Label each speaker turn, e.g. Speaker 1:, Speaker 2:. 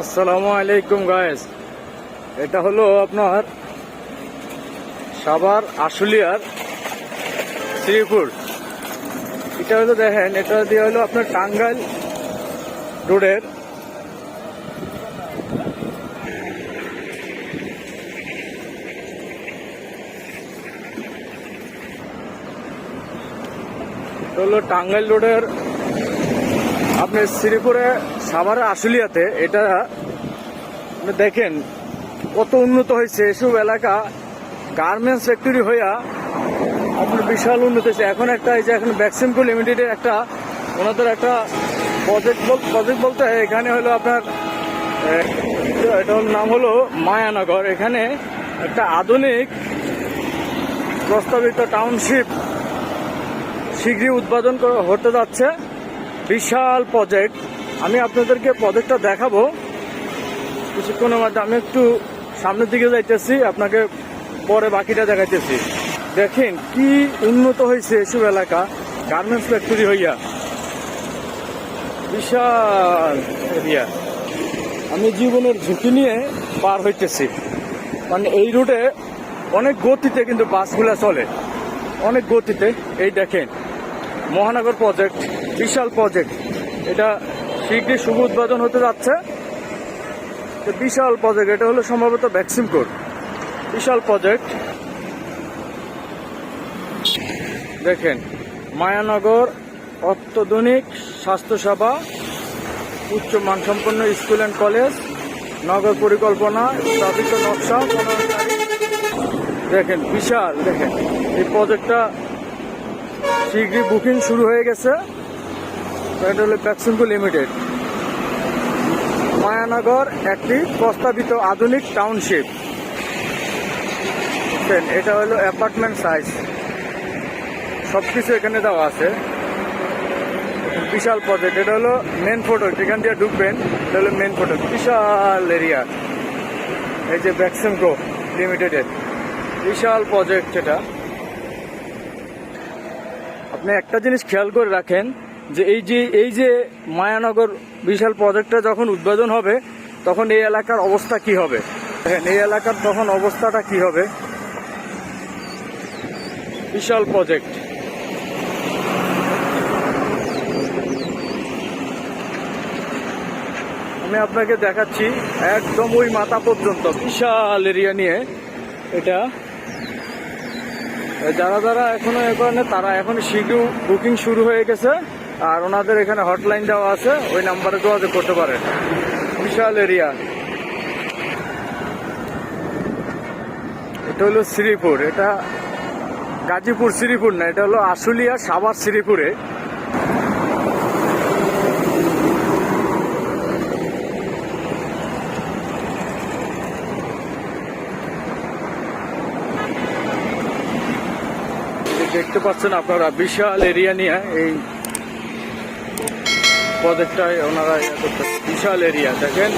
Speaker 1: আসসালামু আলাইকুম গায়েস এটা হলো আপনার সাভার আশুলিয়ার শ্রীপুর। এটা হলো দেখেন, এটা দিয়ে হলো আপনার টাঙ্গাইল রোডের হলো টাঙ্গাইল রোডের আপনি শ্রীপুরে সাভারের আশুলিয়াতে এটা আপনি দেখেন কত উন্নত হয়েছে এসব এলাকা। গার্মেন্টস ফ্যাক্টরি হইয়া আপনার বিশাল উন্নত হয়েছে। এখন একটা এই যে এখন ভ্যাকসিনকো লিমিটেডের একটা ওনাদের একটা প্রজেক্ট বল প্রজেক্ট বলতে এখানে হলো আপনার এটার নাম হলো মায়ানগর। এখানে একটা আধুনিক প্রস্তাবিত টাউনশিপ শীঘ্রই উদ্বোধন হতে যাচ্ছে। বিশাল প্রজেক্ট আমি আপনাদেরকে প্রজেক্টটা দেখাবো। কিছুক্ষণের মধ্যে আমি একটু সামনের দিকে যাইতেছি, আপনাকে পরে বাকিটা দেখাইতেছি। দেখেন কি উন্নত হয়েছে এসব এলাকা গার্মেন্টস ফ্যাক্টরি হইয়া। বিশাল এরিয়া। আমি জীবনের ঝুঁকি নিয়ে পার হইতেছি। মানে এই রুটে অনেক গতিতে কিন্তু বাসগুলা চলে। অনেক গতিতে, এই দেখেন। মহানগর প্রজেক্ট বিশাল প্রজেক্ট এটা শীঘ্রই শুভ উদ্বোধন হতে যাচ্ছে। বিশাল প্রজেক্ট এটা হলো সম্ভবত ভ্যাকসিন কোড বিশাল প্রজেক্ট দেখেন, মায়ানগর অত্যাধুনিক স্বাস্থ্যসেবা, উচ্চ মানসম্পন্ন স্কুল অ্যান্ড কলেজ নগর পরিকল্পনা, স্থাপিত নকশা, দেখেন, বিশাল, দেখেন, এই প্রজেক্টটা শীঘ্রই বুকিং শুরু হয়ে গেছে। এটা হলো ভ্যাকসিনকো লিমিটেড মায়ানগর একটি প্রস্তাবিত আধুনিক টাউনশিপ এটা হলো অ্যাপার্টমেন্ট সাইজ সব কিছু এখানে দেওয়া আছে। বিশাল প্রজেক্ট এটা হলো মেন ফটো যেখান দিয়ে ঢুকবেন, এটা হলো মেন ফটো বিশাল এরিয়া এই যে ভ্যাকসিনকো লিমিটেডের বিশাল প্রজেক্ট এটা। আপনি একটা জিনিস খেয়াল করে রাখেন যে এই যে এই যে মায়ানগর বিশাল প্রজেক্টটা যখন উদ্বোধন হবে, তখন এই এলাকার অবস্থা কি হবে? দেখেন, এই এলাকার তখন অবস্থাটা কি হবে? বিশাল প্রজেক্ট। আমি আপনাকে দেখাচ্ছি একদম ওই মাথা পর্যন্ত, বিশাল এরিয়া নিয়ে এটা। যারা যারা এখনও এ তারা এখন শীঘ্র বুকিং শুরু হয়ে গেছে। আর ওনাদের এখানে হটলাইন দেওয়া আছে, ওই নাম্বারে যোগাযোগ করতে পারেন। বিশাল এরিয়া এটা হলো শ্রীপুর, এটা গাজীপুর শ্রীপুর না, এটা হলো আশুলিয়া সাভার শ্রীপুরে। দেখতে পাচ্ছেন আপনারা, বিশাল এরিয়া নিয়ে এই প্রজেক্টটায় ওনারা ইয়ে বিশাল এরিয়া দেখেন।